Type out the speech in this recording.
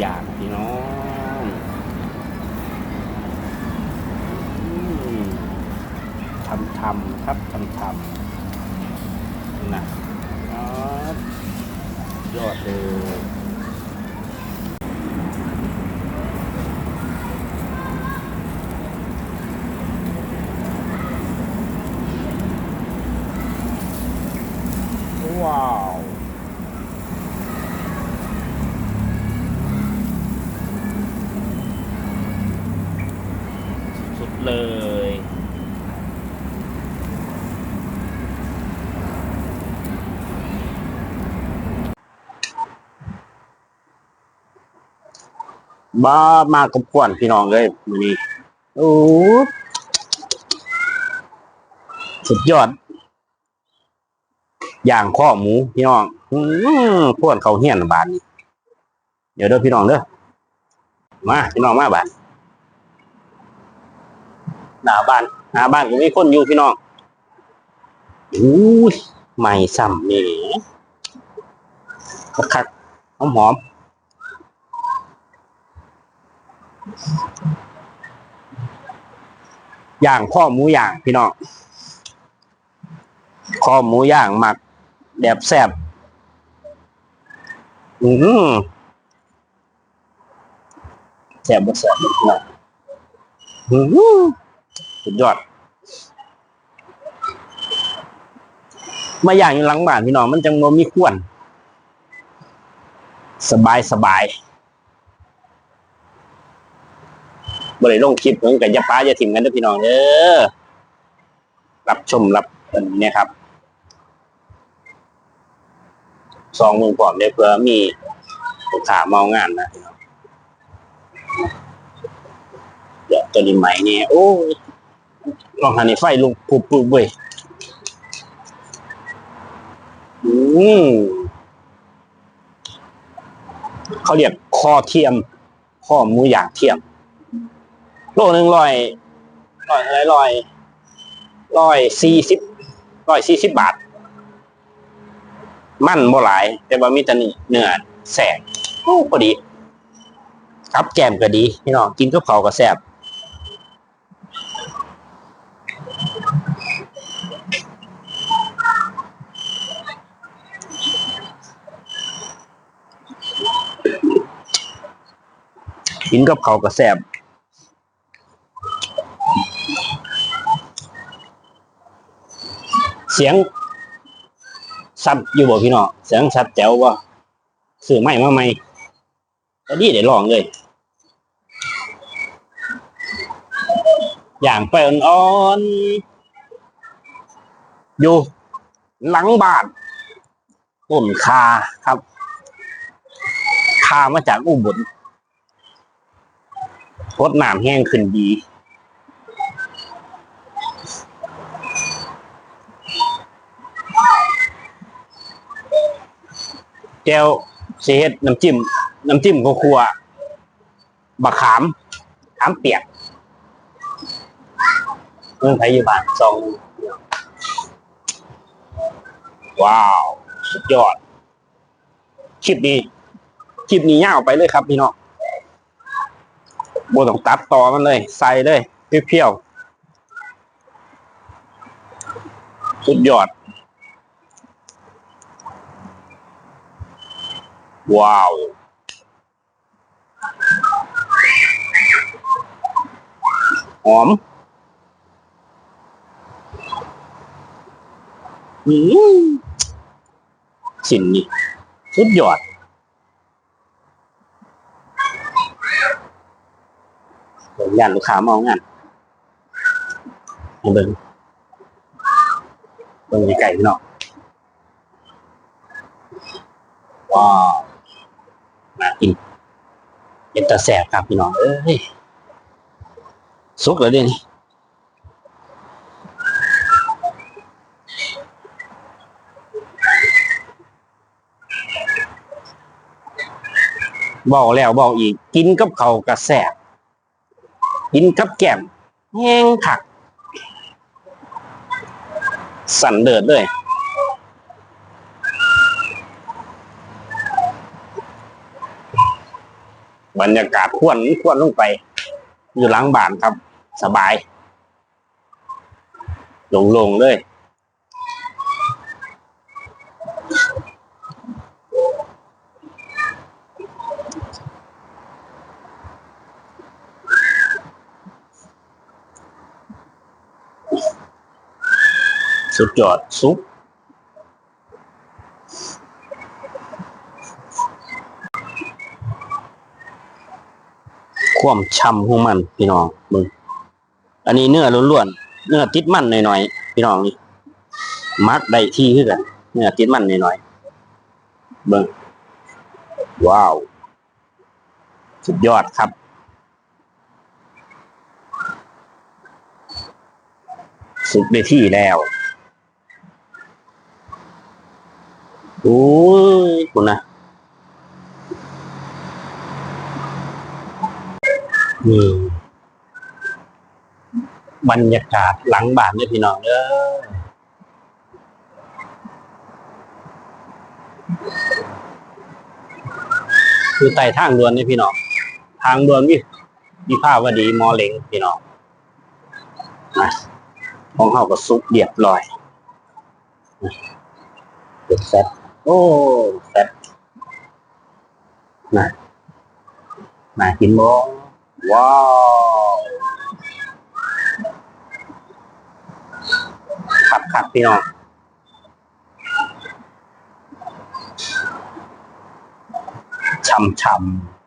อย่างพี่น้องทำทำครับทำทำนะยอดเลยว้าว สุด เลย บ้ามากกับกวนพี่น้องเลยมือนี้โอ้สุดยอด อย่างข้อหมูพี่น้องอือพวนเขาเฮี้ยนบาน เดี๋ยวเด้อพี่น้องเด้อมา พี่น้องมาบาน หน้าบ้านหน้าบ้านก็มีคนอยู่พี่น้องอู้ยไม่ซ้ำนี่คักหอมหอมย่างข้อหมูย่างพี่น้องข้อหมูย่างหมักแบบแซ่บอือแซ่บบ่แซ่บพี่น้องอือ สุดยอด มาอย่างอยู่หลังบ้านพี่น้องมันจังโนมีขวน สบายสบายบริลงคลิปเหมือนกับยาป้าจะถิ่มกันเด้อพี่น้องเด้อรับชมรับเนี่ยครับซองมือพร้อมได้เพื่อมีลูกค้าเมางานนะเดี๋ยวตัวนี้ใหม่เนี่ยโอ้ย ลองหันไฟลุกปุบปุบเว้ยอืมเขาเรียกคอเทียม ข้อหมูอยางเทียม โลหนึ่งร้อยร้อยอะไรร้อยร้อยสี่สิบร้อยสี่สิบบาท มั่นบ่หลาย แต่ว่ามีแตนี่เนื้อแสกโอ้พอดี ครับแกมก็ดี พี่น้องกินกับเขาก็แซ่บ กินกับเขาวก็แซ่บเสียงสัดอยู่บ่พี่น้องเสียงสัดแจ๋วบ่สื่อใหม่มาใหม่ก็ดีได้ลองเลยอย่างไปอ่อนๆอยู่ หลังบ้านต้นคาครับ คามาจากอุบล รดน้ำแห้งขึ้นดี แก้วเสีเฮ็ดน้ำจิ้ม น้ำจิ้มข้าวคั่วบักขามขามเปียกเมืองไทยอยู่บ้านซองว้าว สุดยอด คลิปนี้ คลิปนี้ยาวไปเลยครับพี่น้อง บต้องตัดต่อมันเลย ใส่เลยเพียวๆสุดยอด ว้าวหอมอืมชิ้นนี้สุดยอด เบิ่งยันลูกค้ามองงานมาเบิ่งเบิ่งไก่พี่น้องว้าวน่ากินเป็นตาแสบครับพี่น้องเอ้ยสุกแล้วเดินี่บอกแล้วบอกอีก กินกับเขากระแสบ กินกับแก้มแห้งผัก สั่นเดิดเลยบรรยากาศควนควนลงไป อยู่หลังบ้านครับ สบาย ลงๆเลย สุดยอดซุปความช่ำของมัน พี่น้องมึงอันนี้เนื้อล้วนๆเนื้อติดมันหน่อยๆพี่น้องนี่มักได้ที่คือกันเนื้อติดมันหน่อยๆเบิ่งว้าว สุดยอดครับสุดได้ที่แล้ว โอ้ยคุณนะนี่บรรยากาศหลังบ้านเนี่ยพี่น้องเด้อคือไต่ทางด่วนเนี่ยพี่น้องทางด่วนวิวิภาวดีมอเหลงพี่น้องนะของเขาก็ซุปเรียบร้อยเป็นแซต โอ้แซตน่ะน่ากินบ่ว้าวขับขับพี่น้องช่ำช่ำ